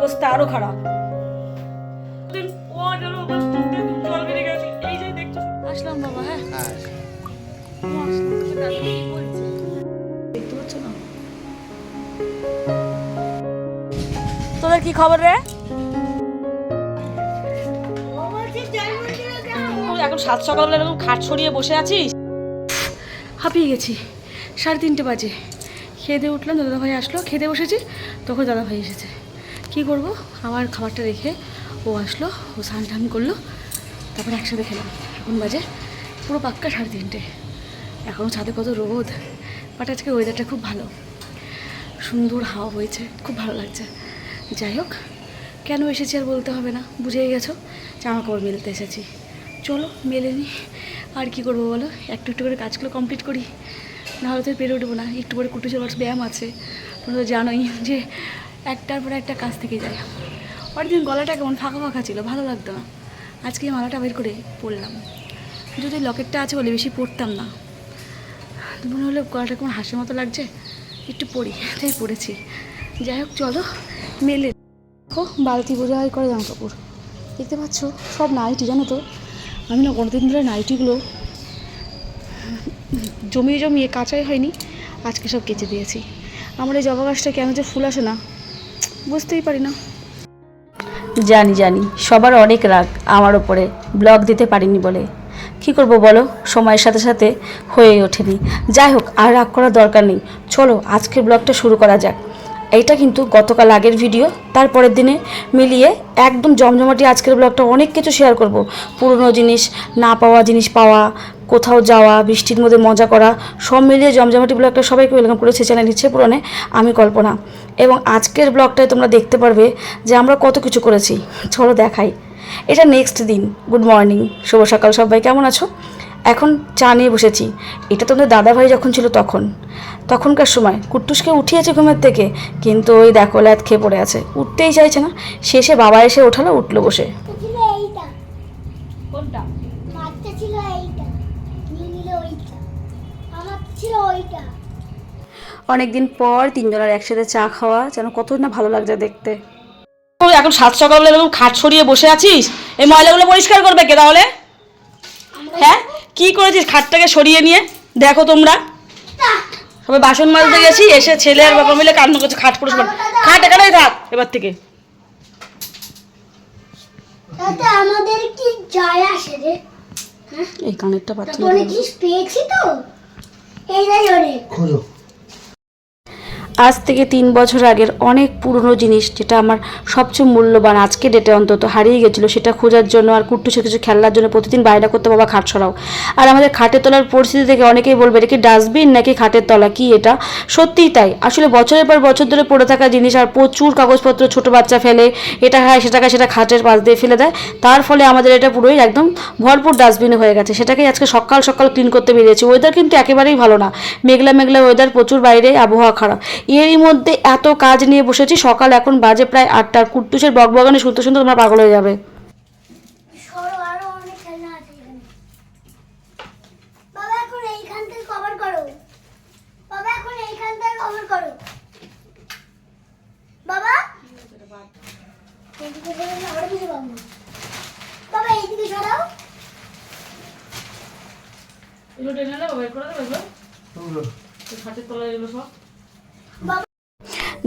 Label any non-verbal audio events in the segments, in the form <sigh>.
অবস্থা আরও খারাপ। আসলাম বাবা হ্যাঁ। তোদের কি খবর রে? এখন সাত সকালবেলা এরকম খাট সরিয়ে বসে আছিস? হাঁপিয়ে গেছি। সাড়ে তিনটে বাজে। খেয়ে দিয়ে উঠলাম দাদা ভাই আসলো খেতে বসেছি তখন দাদা ভাই এসেছে। কি করব? আমার খাবারটা রেখে ও আসলো, ও স্নান টান করল, তারপরে একসাথে খেলাম। এখন বাজে পুরো পাক্কা সাড়ে তিনটে। এখনও ছাদে কত রোদ বাট আজকে ওয়েদারটা খুব ভালো। সুন্দর হাওয়া হয়েছে খুব ভালো লাগছে। যাই হোক, কেন এসেছি আর বলতে হবে না, বুঝেই গেছো? জামা কাপড় মেলতে এসেছি। চলো, মেলে নি। আর কি করব বলো? একটু একটু করে কাজগুলো কমপ্লিট করি। নাহলে তো পেরে উঠবো না। একটু করে কুটু ব্যায়াম আছে। তোমরা জানোই যে একটার পরে একটা কাজ থেকে যায়। অনেকদিন গলাটা কেমন ফাঁকা ফাঁকা ছিল, ভালো লাগতো না। আজকে এই মালাটা বের করে পরলাম। যদি লকেটটা আছে বলে বেশি পরতাম না। মনে হলো গলাটা কেমন হাসির মতো লাগছে। একটু পরি, তাই পড়েছি যাই হোক, চলো, মেলে। দেখো, বালতি বোঝাই করে জামা কাপড়। দেখতে পাচ্ছ, সব নাইটি, জানো তো? আমি না কোনোদিন ধরে নাইটিগুলো জমিয়ে জমিয়ে কাঁচাই হয়নি। আজকে সব কেচে দিয়েছি। আমার এই জবা গাছটা কেন যে ফুল আসে না বুঝতেই পারি না। জানি জানি, সবার অনেক রাগ আমার ওপরে ব্লগ দিতে পারিনি বলে। কি করব বলো? সময়ের সাথে সাথে হয়ে ওঠেনি। যাই হোক, আর রাগ করার দরকার নেই। চলো, আজকের ব্লগটা শুরু করা যাক। এইটা কিন্তু গতকাল আগের ভিডিও। তারপরের দিনে মিলিয়ে একদম জমজমাটি আজকের ব্লগটা অনেক কিছু শেয়ার করব। পুরনো জিনিস, না পাওয়া জিনিস পাওয়া, কোথাও যাওয়া, বৃষ্টির মধ্যে মজা করা, সব মিলিয়ে জমজমাটি ব্লগটা সবাইকে ওয়েলকাম করেছে চ্যানেল ইচ্ছে পূরণে আমি কল্পনা। এবং আজকের ব্লগটায় তোমরা দেখতে পারবে যে আমরা কত কিছু করেছি। চলো দেখাই। এটা নেক্সট দিন। গুড মর্নিং শুভ সকাল সবাই। কেমন আছো? এখন চা নিয়ে বসেছি। এটা তোমাদের দাদাভাই যখন ছিল তখন। তখনকার সময় কুট্টুসকে উঠিয়েছে ঘুমের থেকে কিন্তু ওই দেখো ল্যাদ খেয়ে পড়ে আছে। উঠতেই চাইছে না। শেষে বাবা এসে ওঠালো উঠল বসে। ছিল এইটা। কোনটা? মাছটা ছিল এইটা। নিয়ে নিল ওইটা। আমার ছিল ওইটা। অনেকদিন পর তিনজনের একসাথে চা খাওয়া যেন কত না ভালো লাগছে দেখতে। তুই এখন সাত সকালবেলা এরকম খাট সরিয়ে বসে আছিস? এই ময়লাগুলো পরিষ্কার করবে কে তাহলে? হ্যাঁ? কি করেছিস খাটটাকে সরিয়ে নিয়ে? দেখো তোমরা। সবাই বাসন মাজতে গেছি এসে ছেলে আর বাবা মিলে কান্না করছে খাট পড়ে খাট এখানেই থাক এবার থেকে। তাতে আমাদের কি যায় আসে রে? এই কানেরটা পাচ্ছি পেয়েছি তো? অনেক আজ থেকে তিন বছর আগের অনেক পুরনো জিনিস যেটা আমার সবচেয়ে মূল্যবান আজকে ডেটে অন্তত হারিয়ে গেছিল, সেটা খোঁজার জন্য আর কুট্টুসে কিছু খেলার জন্য প্রতিদিন বাইরে করতে, বাবা, খাট সরাও। আর আমাদের খাটের তলার পরিস্থিতি থেকে অনেকেই বলবে, এটা কি ডাস্টবিন নাকি খাটের তলা? কি এটা? সত্যিই তাই। আসলে বছরের পর বছর ধরে পড়ে থাকা জিনিস আর প্রচুর কাগজপত্র ছোট বাচ্চা ফেলে, এটা খায়, সেটা খায়, সেটা খাটের পাশ দিয়ে ফেলে দেয়, তার ফলে আমাদের এটা পুরোই একদম ভরপুর ডাস্টবিনে হয়ে গেছে। সেটাকেই আজকে সকাল সকাল ক্লিন করতে বেরিয়েছি। ওয়েদার কিন্তু একেবারেই ভালো না। মেঘলা মেঘলা ওয়েদার প্রচুর বাইরে, আবহাওয়া খারাপ। এরই মধ্যে এত কাজ নিয়ে বসেছি সকাল এখন বাজে প্রায় আটটার। কুট্টুসের বকবগানে শুনতে শুনতে তোমরা পাগল হয়ে যাবে। সরো আরও অনেক খেলনা আছে এখানে। বাবা এখন এইখান থেকে কভার করো। বাবা এখন এইখান থেকে কভার করো। বাবা? এইদিকে সরালে আরও কিছু পাবো না। বাবা এইদিকে সরাও। এগুলো টেনে নেব বের করে দেবো এগুলো। খাটের তলায় এগুলো সব।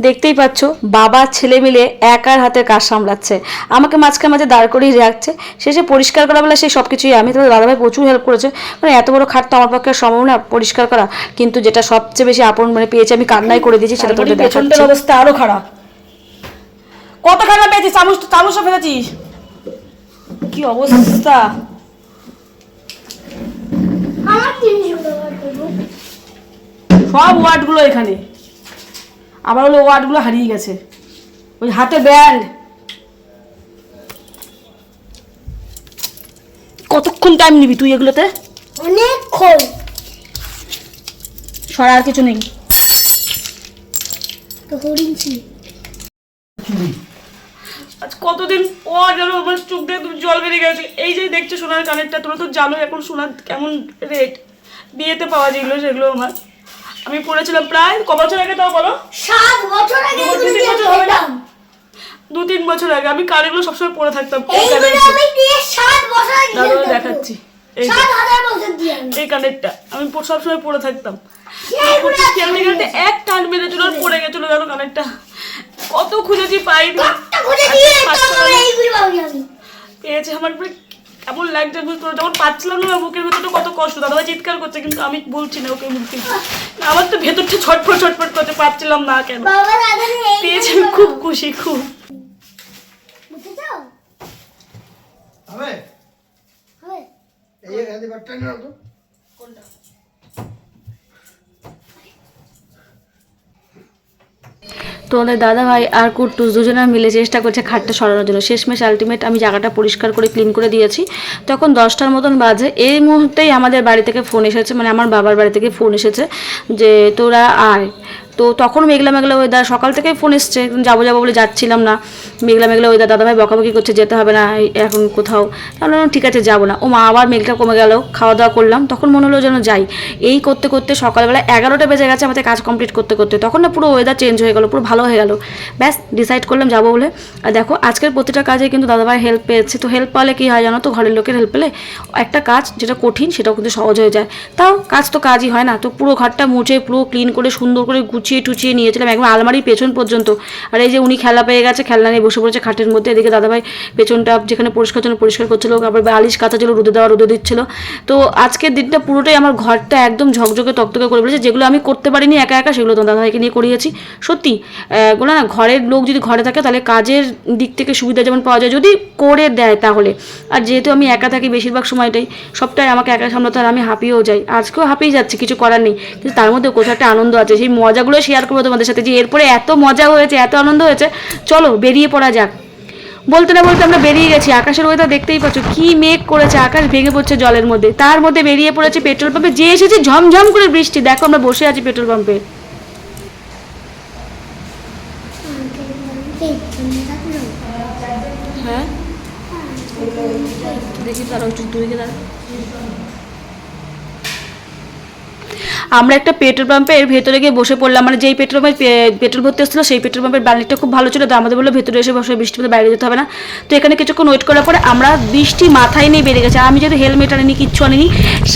দেখতেই পাচ্ছ বাবা ছেলে মিলে একার হাতে কাজ সামলাচ্ছে। আমাকে মাঝখানে মাঝে দাঁড় করিয়ে রাখছে। শেষে পরিষ্কার করা বলে সেই সব কিছুই আমি তোমাদের দাদাভাই প্রচুর হেল্প করেছে। মানে এত বড় খাট তো আমার পক্ষে সম্ভব না পরিষ্কার করা। কিন্তু যেটা সবচেয়ে বেশি আপন মানে পেয়েছি আমি কান্নাই করে দিয়েছি সেটা তোমাদের পেছনটার দেখাচ্ছি। অবস্থা আরও খারাপ। কত খারাপ পেয়েছিস? চামচ চামচটা ফেলেছিস। কি অবস্থা? সব ওয়ার্ডগুলো এখানে। আবার হলো ওয়ার্ডগুলো হারিয়ে গেছে। ওই হাতে ব্যান্ড কতক্ষণ টাইম নিবি তুই এগুলোতে? অনেকক্ষণ। সরা আর কিছু নেই। তো আজ কতদিন ও যেন আমার চোখ দিয়ে জল বেরিয়ে গেছে। এই যে দেখছ সোনার কানেরটা তোমরা তো জানো এখন সোনার কেমন রেট বিয়েতে পাওয়া যেগুলো সেগুলো আমার। আমি পড়েছিলাম প্রায় ক বছর আগে তাও বলো? সাত বছর আগে দু তিন বছর হবে না? দু তিন বছর আগে। আমি কানেরগুলো সবসময় পরে থাকতাম। এই এইগুলো আমি দিয়ে সাত বছর আগে দাদা দেখাচ্ছি। এই কানেরটা। আমি সবসময় পরে থাকতাম। এক টান মেরেছিল আর পড়ে গেছিল জানো কানেরটা? কত খুঁজেছি পাইনি। আমি। পেয়েছে আমার কেমন লাগছে বুঝতে পারছ? যখন পাচ্ছিলাম না বুকের ভেতরটা কত কষ্ট। দাদা চিৎকার করছে কিন্তু আমি বলছি না ওকে মুখ থেকে আমার তো ভেতরটা ছটফট ছটফট করতে পারছিলাম না কেন? পেয়েছি খুব খুশি খুব। বুঝেছ হবে? হবে। এই বাটটা নিয়ে নাও তোমাদের দাদা ভাই আর কুট্টুস দুজনে মিলে চেষ্টা করছে খাটটা সরানোর জন্য। শেষমেশ আলটিমেট আমি জায়গাটা পরিষ্কার করে ক্লিন করে দিয়েছি। তখন দশটার মতন বাজে। এই মুহূর্তেই আমাদের বাড়ি থেকে ফোন এসেছে মানে আমার বাবার বাড়ি থেকে ফোন এসেছে যে তোরা আয়। তো তখন মেঘলা মেঘলা ওয়েদার সকাল থেকেই ফোন এসছে, যাব যাব বলে যাচ্ছিলাম না। মেঘলা মেঘলা ওয়েদার দাদাভাই বকাবকি করছে, যেতে হবে না এখন কোথাও। তাহলে ঠিক আছে, যাব না। ও মা আবার মেঘটা কমে গেল, খাওয়া দাওয়া করলাম, তখন মনে হলো যেন যাই। এই করতে করতে সকালবেলা এগারোটা বেজে গেছে আমাদের কাজ কমপ্লিট করতে করতে। তখন না পুরো ওয়েদার চেঞ্জ হয়ে গেল, পুরো ভালো হয়ে গেল। ব্যাস ডিসাইড করলাম যাব বলে। আর দেখো, আজকের প্রতিটা কাজে কিন্তু দাদাভাই হেল্প পেয়েছে। তো হেল্প পালে কী হয় জানো তো, ঘরের লোকের হেল্প পেলে একটা কাজ যেটা কঠিন, সেটাও কিন্তু সহজ হয়ে যায়। তাও কাজ তো কাজই হয় না। তো পুরো ঘরটা মুছে, পুরো ক্লিন করে, সুন্দর করে গুছিয়ে টুচিয়ে নিয়েছিলাম একদম আলমারির পেছন পর্যন্ত। আর এই যে উনি খেলা পেয়ে গেছে, খেলনা নিয়ে বসে পড়েছে খাটের মধ্যে। এদিকে দাদাভাই পেছনটা যেখানে পরিষ্কার জন্য পরিষ্কার করছিল, আবার বালিশ কাঁথা ছিল, রোদে দেওয়া, রোদে দিচ্ছিল। তো আজকের দিনটা পুরোটাই আমার ঘরটা একদম ঝকঝকে তকতকে করে বলেছে যেগুলো আমি করতে পারিনি একা একা, সেগুলো তোমার দাদাভাইকে নিয়ে করিয়েছি। সত্যি এগুলো না, ঘরের লোক যদি ঘরে থাকে, তাহলে কাজের দিক থেকে সুবিধা যেমন পাওয়া যায়, যদি করে দেয় তাহলে। আর যেহেতু আমি একা থাকি বেশিরভাগ সময়টাই, সবটাই আমাকে একা সামলাতে আর আমি হাঁপিয়েও যাই। আজকেও হাঁপিয়ে যাচ্ছি, কিছু করার নেই। কিন্তু তার মধ্যে কোথাও একটা আনন্দ আছে, সেই মজাগুলো শেয়ার করব তোমাদের সাথে। যে এরপরে এত মজা হয়েছে এত আনন্দ হয়েছে চলো বেরিয়ে পড়া যাক। বলতে না বলতে আমরা বেরিয়ে গেছি আকাশের ওয়েদার দেখতেই পাচ্ছ কি মেঘ করেছে আকাশ ভেঙে পড়ছে জলের মধ্যে। তার মধ্যে বেরিয়ে পড়েছে পেট্রোল পাম্পে যে এসেছে ঝমঝম করে বৃষ্টি। দেখো আমরা বসে আছি পেট্রোল পাম্পে হ্যাঁ? দেখি তারা একটু দূরে দাঁড়া। আমরা একটা পেট্রোল পাম্পের ভেতরে গিয়ে বসে পড়লাম। মানে যেই পেট্রোল পাম্পে পেট্রোল ভর্তি হচ্ছিল, সেই পেট্রোল পাম্পের বালিটা খুব ভালো ছিল। তো আমাদের বলল, ভেতরে এসে বসে, বৃষ্টির মধ্যে বাইরে যেতে হবে না। তো এখানে কিছুক্ষণ ওয়েট করার পরে আমরা বৃষ্টি মাথায় নিয়ে বেড়ে গেছে। আমি যেহেতু হেলমেট আনিনি, কিচ্ছু আনিনি,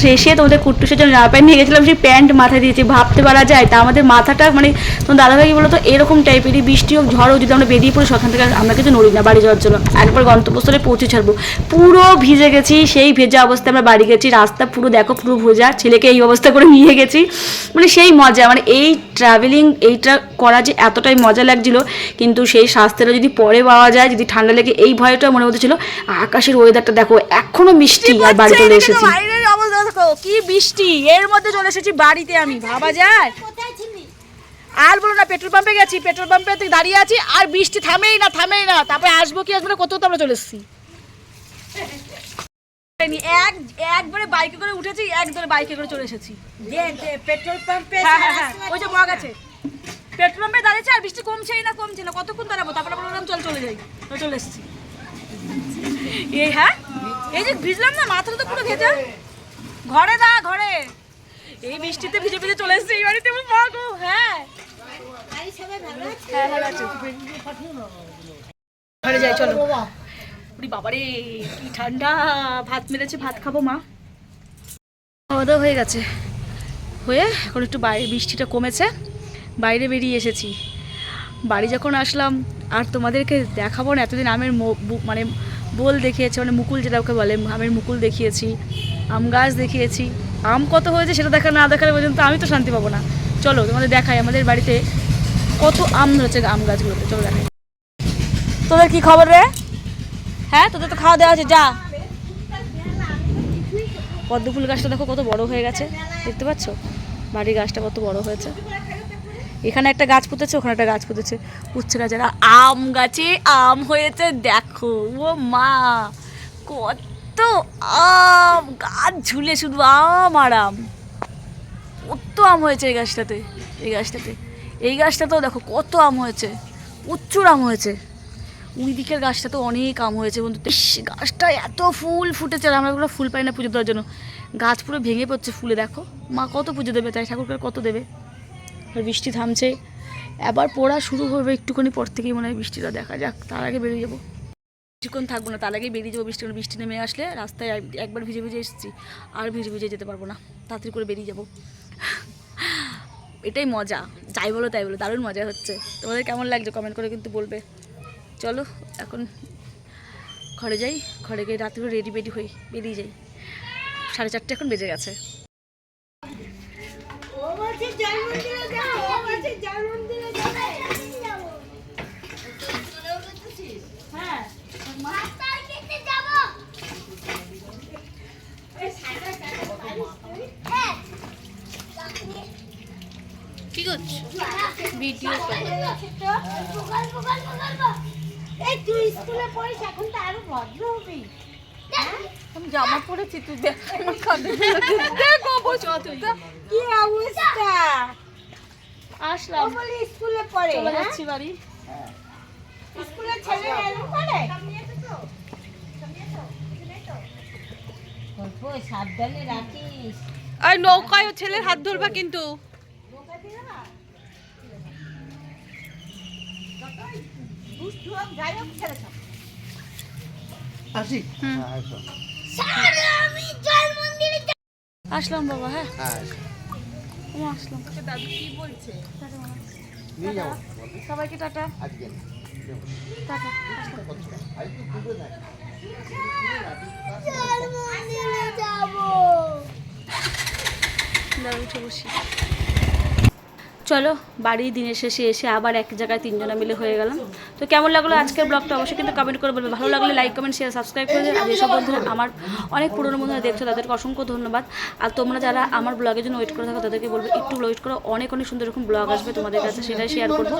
শেষে তোমাদের কুট্টুসের জন্য জামা প্যান্ট নিয়ে গেছিলাম, সেই প্যান্ট মাথায় দিয়েছি। ভাবতে পারা যায়, তা আমাদের মাথাটা মানে তোমার দাদাভাই বলো তো এরকম টাইপেরই বৃষ্টি হোক, ঝড় যদি আমরা বেরিয়ে পড়ি, সেখান থেকে আমরা কিছু নড়ি না, বাড়ি যাওয়ার জন্য। একবার গন্তব্যস্থলে পৌঁছে ছাড়বো। পুরো ভিজে গেছি, সেই ভেজা অবস্থায় আমরা বাড়ি গেছি। রাস্তা পুরো দেখো, পুরো ভোজা। ছেলেকে এই অবস্থা করে নিয়ে গেছি। মানে সেই মজা মানে এই ট্রাভেলিং এইটা করা যে এতটাই মজা লাগছিল কিন্তু সেই স্বাস্থ্যটা যদি পরে পাওয়া যায় যদি ঠান্ডা লেগে এই ভয়টা মনে হতে ছিল আকাশের ওয়েদারটা দেখো এখনও মিষ্টি আর বাড়ি চলে এসেছি। কি বৃষ্টি এর মধ্যে চলে এসেছি বাড়িতে আমি ভাবা যায়। আর বলো না পেট্রোল পাম্পে গেছি পেট্রোল পাম্পে দাঁড়িয়ে আছি আর বৃষ্টি থামেই না থামেই না তারপরে আসব কি আসব না কত তো আমরা চলে এসেছি। এক একবারে বাইকে করে উঠেছি একবারে বাইকে করে চলে এসেছি। পেট্রোল পাম্পে হ্যাঁ হ্যাঁ হ্যাঁ ওই যে মগ আছে। পেট্রোল পাম্পে দাঁড়িয়েছে আর বৃষ্টি কমছেই না কমছে না। কতক্ষণ দাঁড়াবো? তারপরে আমরা বললাম চল চলে যাই। চলে এসেছি। এই হ্যাঁ? এই যে ভিজলাম না মাথাটা তো পুরো ভেজা। ঘরে দা ঘরে। এই বৃষ্টিতে ভিজে ভিজে চলে এসেছি এই বাড়িতে আমার মা গো হ্যাঁ। হ্যাঁ ভালো আছে। ঘরে যাই চলো। বাবারে কি ঠান্ডা। ভাত মেরেছে ভাত খাব মা। খাওয়া দাওয়া হয়ে গেছে। হয়ে এখন একটু বাইরে বৃষ্টিটা কমেছে। বাইরে বেরিয়ে এসেছি। বাড়ি যখন আসলাম আর তোমাদেরকে দেখাবো না এতদিন আমের মানে বোল দেখিয়েছি মানে মুকুল যেটা ওকে বলে আমের মুকুল দেখিয়েছি আম গাছ দেখিয়েছি। আম কত হয়েছে সেটা দেখা না দেখালে পর্যন্ত আমি তো শান্তি পাবো না। চলো তোমাদের দেখাই আমাদের বাড়িতে কত আম ধরেছে আম গাছগুলোতে। চলো দেখাই। তোদের কি খবর রে? হ্যাঁ তোদের তো খাওয়া দেওয়া আছে, যা। পদ্ম ফুল গাছটা দেখো কত বড় হয়ে গেছে। দেখতে পাচ্ছ? বাড়ির গাছটা কত বড় হয়েছে। এখানে একটা গাছ পুঁতেছে, ওখানে একটা গাছ পুঁতেছে। উচ্ছে গাছের আম গাছে আম হয়েছে, দেখো। ও মা, কত আম, গাছ ঝুলে শুধু আম আর আম। কত আম হয়েছে এই গাছটাতে এই গাছটাতে। এই গাছটাতেও দেখো কত আম হয়েছে, প্রচুর আম হয়েছে। ওই দিকের গাছটা তো অনেক আম হয়েছে বন্ধু। গাছটা এত ফুল ফুটেছে আর আমরা ওগুলো ফুল পাই না পুজো দেওয়ার জন্য। গাছ পুরো ভেঙে পড়ছে ফুলে, দেখো। মা কত পুজো দেবে তাই? ঠাকুরকে কত দেবে? আর বৃষ্টি থামছে। আবার পড়া শুরু হবে একটুখানি পর থেকেই মনে হয় বৃষ্টিটা দেখা যাক, তার আগে বেরিয়ে যাব। কিছুক্ষণ থাকব না, তার আগেই বেরিয়ে যাব বৃষ্টি বৃষ্টি নেমে আসলে রাস্তায় একবার ভিজে ভিজে এসেছি, আর ভিজে ভিজে যেতে পারব না। তাড়াতাড়ি করে বেরিয়ে যাব। এটাই মজা, যাই বলো তাই বলো, দারুণ মজা হচ্ছে। তোমাদের কেমন লাগছে? কমেন্ট করে কিন্তু বলবে। চলো এখন ঘরে যাই। ঘরে গিয়ে রাত্রে রেডি বেডি হই বেরিয়ে যাই। সাড়ে চারটে এখন বেজে গেছে। হ্যাঁ। কি করছ? ভিডিও <laughs> এই তুই স্কুলে পড়িস এখন তো আরও ভদ্র হবি। আমি জামা পরেছি তুই দেখ আমার কাঁধে দেখ। অবস্থা কি অবস্থা? আসলাম। বলি স্কুলে পড়ে চলে হ্যাঁ? যাচ্ছি বাড়ি। স্কুলে ছেলে এরকম করে? সাবধানে রাখিস। আর নৌকায় ও ছেলের হাত ধরবা কিন্তু। দুষ্টু হোক যাই হোক ছেলে সব আসি? হ্যাঁ আসলাম বাবা হ্যাঁ। হ্যাঁ আসলাম। দাদু কি বলছে? সবাইকে টাটা। টাটা। দাঁড়া উঠে বসি। চলো, বাড়ি দিনের শেষে এসে আবার এক জায়গায় তিনজনা মিলে হয়ে গেলাম। তো কেমন লাগল আজকের ব্লগটা অবশ্যই কিন্তু কমেন্ট করে বলবে। ভালো লাগলে লাইক কমেন্ট শেয়ার সাবস্ক্রাইব করে আর যেসব বন্ধুরা আমার অনেক পুরনো বন্ধুরা দেখছ, তাদেরকে অসংখ্য ধন্যবাদ। আর তোমরা যারা আমার ব্লগের জন্য ওয়েট করে থাকো, তাদেরকে বলব, একটু ওয়েট করো। অনেক অনেক সুন্দর রকম ব্লগ আসবে তোমাদের কাছে, সেটাই শেয়ার করব।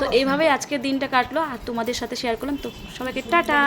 তো এইভাবেই আজকের দিনটা কাটলো। আর তোমাদের সাথে শেয়ার করলাম। তো সবাইকে টাটা!